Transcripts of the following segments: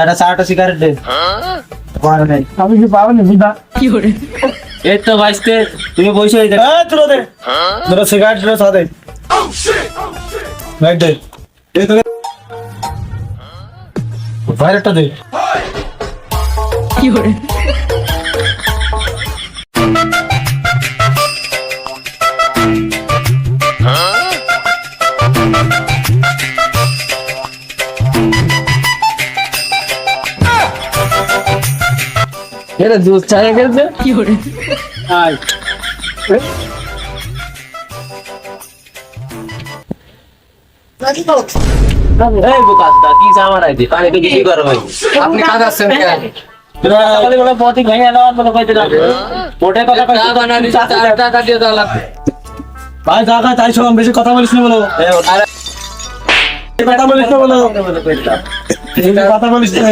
একটা চারটা সিগারেট দে। আমি কি পাবো না বুঝা এই তো ভাইস্তে তুমি বসে হ্যাঁ তুলো দে। তোরা সিগারেট রে সাদে। রাইট দে এই তো ভাইরেটটা দে। দিয়ে দেওয়া লাগবে। ভাই জায়গা তাই বেশি কথা বলিস না বলো। এই বেটা বলিস না বলো। এই কথা বলিস না।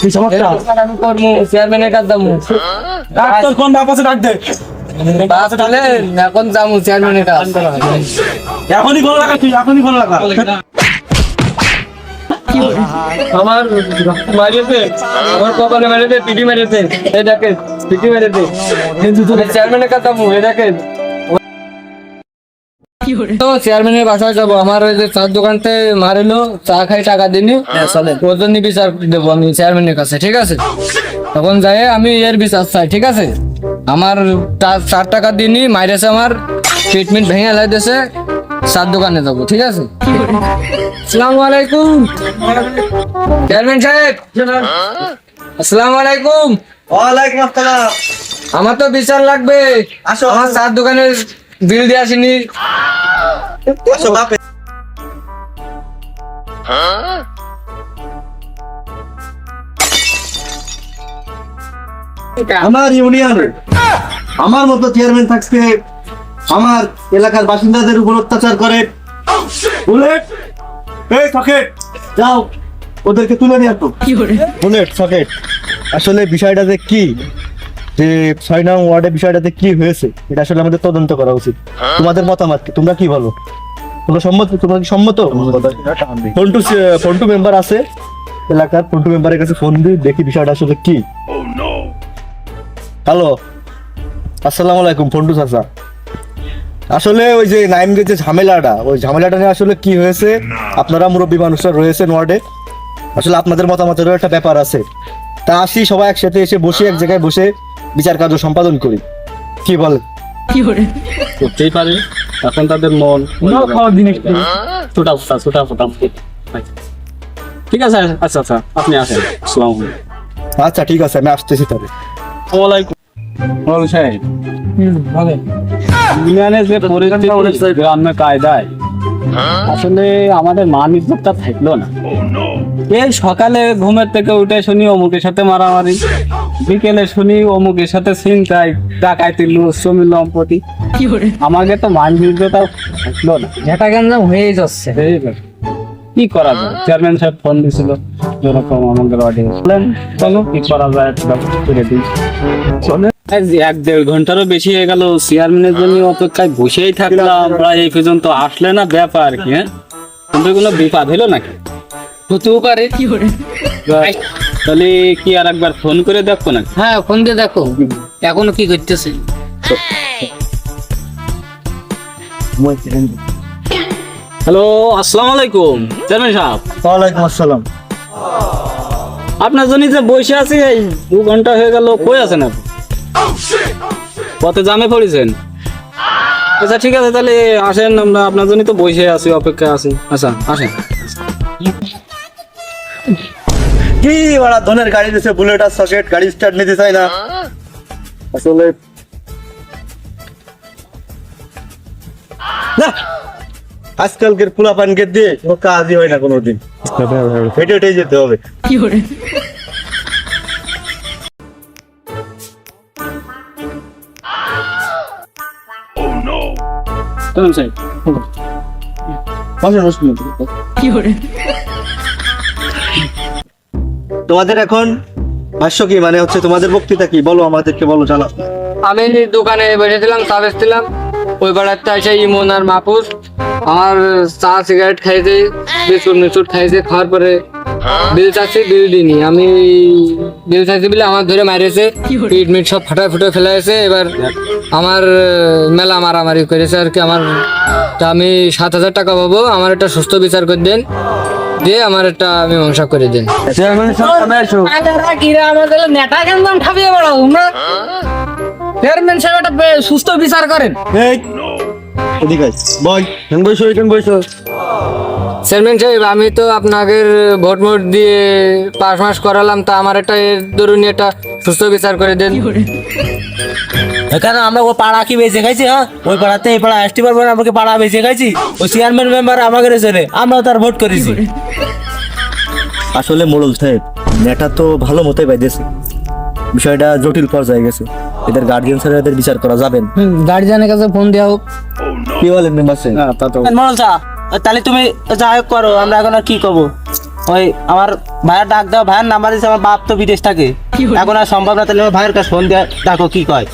কি সমস্যা আমি করব চেয়ারম্যানের কাজ যাব। ডাক তোর কোন বাপ আছে ডাক দে। এখন যাব চেয়ারম্যানের কাজ এখনই ফোন লাগা তুই এখনই ফোন লাগা। আমার মারিয়েছে আমার কপালে মেরেছে পিটি মেরেছে এই দেখেন পিটি মেরেছে চেয়ারম্যানের কাজ যাব এই দেখেন। তো চেয়ারম্যানের বাসায় যাব। আমার ওই যে চার দোকানতে মারিলো চা খাই টাকা দিনি। ওর জন্য বিচার দেবো আমি চেয়ারম্যানের কাছে ঠিক আছে? তখন যাই আমি এর বিচার চাই ঠিক আছে? আমার চার টাকা দিনই মাইরেছে আমার ট্রিটমেন্ট ভেঙে এলাই দিয়েছে চার দোকানে যাব ঠিক আছে? আসসালামু আলাইকুম। চেয়ারম্যান সাহেব। আসসালামু আলাইকুম। ওয়ালাইকুম আসসালাম। আমার তো বিচার লাগবে। আসো। আমার চার দোকানের বিল দিয়ে আসেনি। আমার ইউনিয়ন আমার মতো চেয়ারম্যান থাকতে আমার এলাকার বাসিন্দাদের উপর অত্যাচার করে। বুলেট এই সকেট যাও ওদেরকে তুলে নিয়ে আসো। বুলেট সকেট আসলে বিষয়টাতে কি? যে ছয় নং ওয়ার্ডের বিষয়টাতে কি হয়েছে এটা আসলে আমাদের তদন্ত করা উচিত। তোমাদের মতামত কি? তোমরা কি বলো? তোমরা সম্মত তোমরা কি সম্মত? ফন্টু ফোনটু মেম্বার আছে এলাকার ফোনটু মেম্বারের কাছে ফোন দিই দেখি বিষয়টা আসলে কি। হ্যালো আসসালামু আলাইকুম ফন্টু চাচা। আসলে ওই যে নাইমদের যে ঝামেলাটা ওই ঝামেলাটা নিয়ে আসলে কি হয়েছে? আপনারা মুরব্বী মানুষরা রয়েছেন ওয়ার্ডে। আসলে আপনাদের মতামতেরও একটা ব্যাপার আছে। তা আসি সবাই একসাথে এসে বসে এক জায়গায় বসে বিচার কার্য সম্পাদন করি। কি বলে? কি করে করতেই পারে। এখন তাদের মন খাওয়ার দিন ছোটা ফোটা ছোটা ফোটা ঠিক আছে আচ্ছা আচ্ছা আপনি আসেন। আসসালামু আচ্ছা ঠিক আছে আমি আসতেছি তবে আলাইকুম। মোল সাহেব। ইউনিয়নের যে পরিস্থিতি গ্রামে কায়দায় আসলে আমাদের মান ইজ্জতটা থাকল না। এই সকালে ঘুমের থেকে উঠে শুনি অমুকের সাথে মারামারি। বিকেলে শুনি অমুকের সাথে ছিনতাই ডাকাইতি লুজ জমি লম্পতি আমাকে তো মান ইজ্জতটা থাকল না। ঝেটা গঞ্জাম হয়েই যাচ্ছে। কি করা যায়? চেয়ারম্যান সাহেব ফোন দিছিল যেরকম আমাদের অডিয়েন্স বলেন চলো কি করা যায় ব্যবস্থা করে দিই। চলে এক দেড় ঘন্টারও বেশি হয়ে গেল চেয়ারম্যানের জন্য অপেক্ষায় বসেই থাকলাম। প্রায় এই পর্যন্ত আসলে না ব্যাপার কি হ্যাঁ? কিন্তু কোনো বিপদ হলো নাকি? হতেও পারে। তাহলে কি আর একবার ফোন করে দেখো না হ্যাঁ ফোন দিয়ে দেখো। এখনও কি করতেছে হ্যালো আসসালামু আলাইকুম চেয়ারম্যান সাহেব। ওয়ালাইকুম আসসালাম। আপনার জন্য যে বসে আছি এই দু ঘণ্টা হয়ে গেল কই আছেন আপনি? পথে জামে পড়েছেন? আচ্ছা ঠিক আছে তাহলে আসেন আমরা আপনার জন্য তো বসে আছি অপেক্ষা আছি। আচ্ছা আসেন। কি বড় ধনের গাড়ি দিছে বুলেট আর সকেট গাড়ি স্টার্ট নিতে চায় না। আসলে না আজকালকের পোলা পানকে দিয়ে কোনো কাজই হয় না কোনোদিন। হেঁটে হেঁটে যেতে হবে। চলুন সাহেব তোমাদের এখন ভাষ্য কি? মানে হচ্ছে তোমাদের বক্তৃতা কি? বলো আমাদেরকে, বলো, জানাও। আমি দোকানে বসেছিলাম চা বেচছিলাম ওই পাড়াতে আসে ইমন আর মাপুর আমার চা সিগারেট খাইছে, বিস্কুট মিস্কুট খাইছে, খাওয়ার পরে বিল চাচ্ছি বিল দিনি আমি বিল চাচ্ছি বলে আমার ধরে মারিয়েছে। পিট মিট সব ফাটা ফুটে ফেলেছে এবার আমার মেলা মারামারি করেছে আর কি। আমার তা আমি সাত হাজার টাকা পাবো। আমার একটা সুস্থ বিচার করে দেন। দিয়ে আমার একটা মীমাংসা করে দেন। কিরা আমাদের নেটা কেন ঠাপিয়ে বেড়াও তোমরা চেয়ারম্যান সাহেব একটা সুস্থ বিচার করেন। এই এদিকে আয়, বল। বসো এখানে বসো? চেয়ারম্যান সাহেব আমি তো আপনাকে ভোট মোট দিয়ে পাস মাস করালাম তা আমার একটা এর ধরুন একটা সুস্থ বিচার করে দেন। এখানে আমরা ও পাড়া কি বেঁচে খাইছি হ্যাঁ? ওই পাড়াতে এই পাড়া আসতে পারব না আমাকে পাড়া বেঁচে খাইছি ওই চেয়ারম্যান মেম্বার আমাকে রেছে আমরাও তার ভোট করেছি। আসলে মোড়ল সাহেব নেটা তো ভালো মতোই পাইতেছে বিষয়টা জটিল পর্যায়ে গেছে। এদের গার্জিয়ান স্যার এদের বিচার করা যাবেন গার্জিয়ানের কাছে ফোন দেওয়া হোক। কি বলেন মেম্বার সাহেব? মরল চা তাহলে তুমি যাই হোক করো আমরা এখন আর কি করব? ওই আমার ভাইয়ের ডাক দাও ভাইয়ের নাম্বার দিচ্ছে আমার বাপ তো বিদেশ থাকে। এখন আর সম্ভব না তাহলে আমার ভাইয়ের কাছে ফোন দিয়ে ডাকো কি কয়।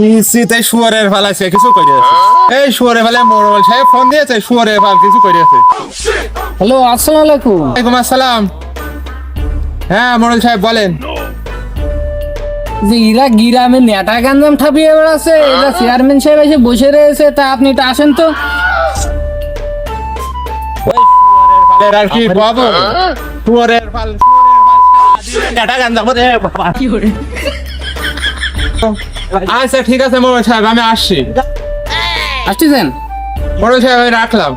নিশ্চিত এই শুয়ারের ফালাইছে কিছু করে আছে। এই শুয়ারের ফালে মোড়ল সাহেব ফোন দিয়েছে শুয়ারের ফাল কিছু করে আছে। হ্যালো আসসালামু আলাইকুম। ওয়ালাইকুম আসসালাম। হ্যাঁ মোড়ল সাহেব বলেন। যে ইরা গিরামে নেটা গাঞ্জাম ঠাপিয়ে বেড়াচ্ছে এরা চেয়ারম্যান সাহেব এসে বসে রয়েছে তা আপনি একটু আসেন তো। আর কি শুয়ারের ফাল নেটা গাঞ্জাম রে বাবা। আচ্ছা ঠিক আছে মোড়ল সাহেব আমি আসছি। আসতেছেন? মোড়ল সাহেব আমি রাখলাম।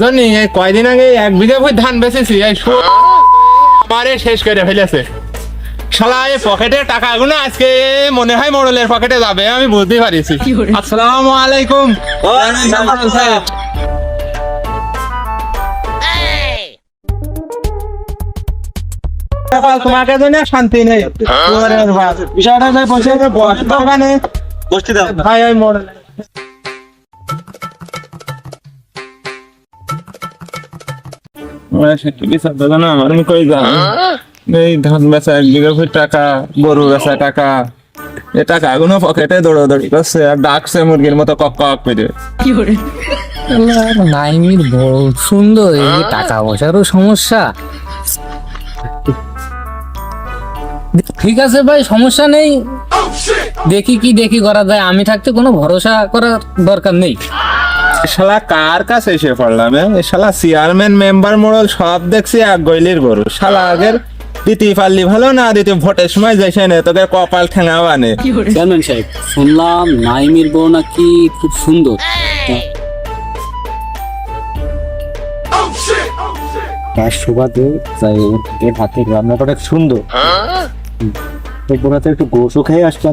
জন্য কয়দিন আগে এক বিঘা ধান বেচেছি এই আমারে শেষ করে ফেলেছে। শালা এই পকেটে টাকাগুলো আজকে মনে হয় মোড়লের পকেটে যাবে আমি বুঝতে পারিছি। আসসালামু আলাইকুম। তোমাকে জন্য শান্তি নেই। বিষয়টা বসে বসে বসতে দাও। ভাই ওই মোড়ল। আমি কই যাই এই ধান বেচা এক বিঘা ভুই টাকা গরু বেচা টাকা। এ টাকা এগুলো পকেটে দৌড়াদৌড়ি করছে আর ডাকছে মুরগির মতো কক কক করে। নাইমির বড় সুন্দর এই টাকা পয়সারও সমস্যা। ঠিক আছে ভাই সমস্যা নেই। দেখি কি দেখি করা যায় আমি থাকতে কোনো ভরসা করার দরকার নেই। শালা কার কাছে এসে পড়লাম শালা চেয়ারম্যান মেম্বার মোড়ল সব দেখছি এক গইলির গরু। শালা আগের দিতে পারলি ভালো না দিতে ভোটের সময় যাইছে না তোকে কপাল ঠেঙা বানে চেয়ারম্যান সাহেব শুনলাম নাইমির বউ নাকি খুব সুন্দর। তার সুবাদে যাই এর হাতে রান্নাটা অনেক সুন্দর। এই একটু গোসও খেয়ে আসবে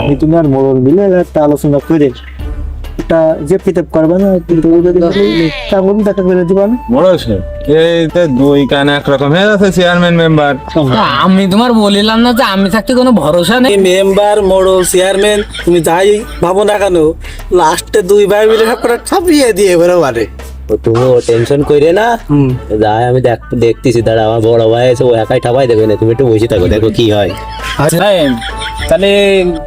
আমি তুমি আর মোড়ল মিলে একটা আলোচনা করে এটা যে পিতাব করবে না কিন্তু ও তেমন দেখা করে দিবা না মোড়ল সাহেব এই তো দুই কান একরকম। হয়ে যাচ্ছে চেয়ারম্যান মেম্বার আমি তোমার বলিলাম না যে আমি থাকতে কোনো ভরসা নেই। মেম্বার মোড়ল চেয়ারম্যান তুমি যাই ভাবো না কেন লাস্টে দুই ভাই মিলে সব করে ছাপিয়ে দিয়ে এবারে মারে তুমি টেনশন কইরে না। যাই আমি দেখ দেখতেছি দাঁড়া আমার বড় ভাই আছে ও একাই ঠাপাই দেবে না তুমি একটু বসে থাকো দেখো কি হয়। সাহেব, তাহলে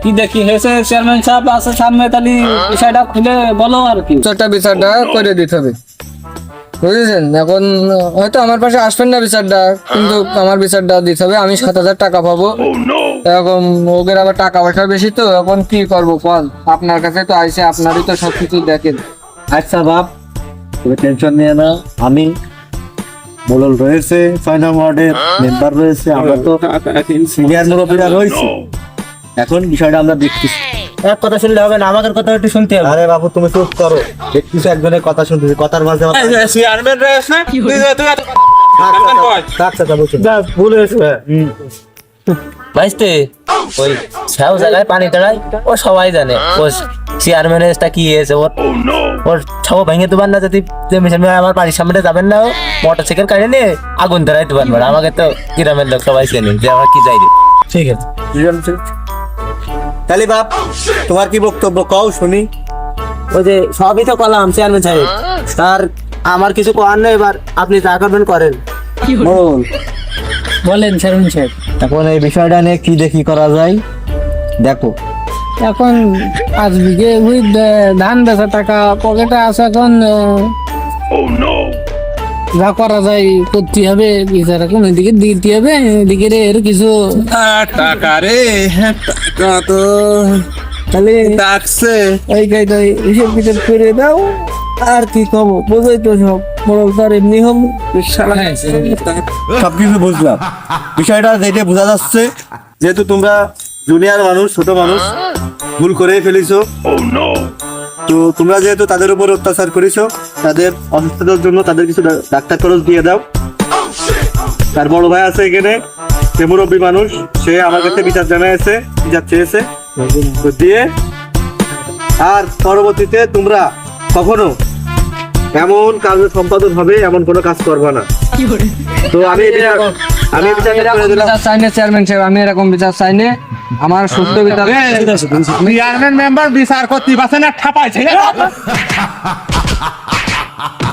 কি দেখি? হয়েছে চেয়ারম্যান সাহেব আছে সামনে তাহলে বিষয়টা খুলে বলো আর কি। বিচারটা বিচারটা করে দিতে হবে। বুঝেছেন? এখন হয়তো আমার পাশে আসবেন না বিচারটা কিন্তু আমার বিচারটা দিতে হবে। আমি সাত হাজার টাকা পাবো। এখন ওদের আবার টাকা পয়সা বেশি তো এখন কি করব বল? আপনার কাছে তো আইসে আপনারই তো সবকিছু দেখেন। আচ্ছা বাপ তুমি টেনশন নিয়ে না। আমি মোড়ল রয়েছে ফাইনাল ওয়ার্ডের মেম্বার রয়েছে। আমরা তো সিনিয়র মুরব্বীরা রয়েছে। এখন বিষয়টা আমরা দেখতেছি। এক কথা শুনলে হবে না আমাদের কথা একটু শুনতে হবে। আরে বাবু তুমি চুপ করো। দেখতেছি একজনের কথা শুনতেছি কথার মাঝে চেয়ারম্যান রয়েছে। ভুল হয়েছে। ভাইস্তে ওই ছাও জায়গায় পানি দাঁড়ায় ও সবাই জানে ও চেয়ারম্যানের টা কি হয়েছে ওর ওর ছাও ভেঙে দেবার না যদি যে মিশন আমার বাড়ির সামনে যাবেন না মোটর সাইকেল কাটে নিয়ে আগুন ধরাই দেবেন আমাকে তো গ্রামের লোক সবাই চেনে যে আমার কি যাই ঠিক আছে। তাহলে বাপ তোমার কি বক্তব্য? কও শুনি। ওই যে সবই তো করলাম চেয়ারম্যান সাহেব। স্যার আমার কিছু করার নেই এবার আপনি যা করবেন করেন। বলেন। চেয়ারম্যান সাহেব। এখন এই বিষয়টা নিয়ে কি দেখি করা যায়? দেখো। এখন পাঁচ বিঘে দে- ধান বেচা টাকা পকেটে আছে এখন আহ, যা করা যায় করতে হবে বিচারা কোন দিকে দিতে হবে এদিকে রে এর কিছু টাকা রে টাকা তো। তাহলে ডাকছে। ওই গাইটা হিসেব কিতাব করে দাও আর কি কব বোঝাই তো সব। মোড়ল তার এমনি হব সবকিছু বুঝলাম। বিষয়টা যেটা বোঝা যাচ্ছে যেহেতু তোমরা জুনিয়র মানুষ ছোট মানুষ ভুল করেই ফেলিছো। তো তোমরা যেহেতু তাদের উপর অত্যাচার করেছ তাদের অসুস্থতার জন্য তাদের কিছু ডাক্তার খরচ দিয়ে দাও। তার বড় ভাই আছে এখানে সে মুরব্বী মানুষ সে আমার কাছে বিচার জানাইছে বিচার চেয়েছে। তো দিয়ে আর পরবর্তীতে তোমরা কখনো এমন কাজ সম্পাদন হবে এমন কোনো কাজ করবে না। তো আমি আমি এই করে দিলাম। বিচার চেয়ারম্যান সাহেব আমি এরকম বিচার চাই না আমার সুস্থ বিচার চেয়ারম্যান মেম্বার বিচার করতে পারছে না ঠাপাইছে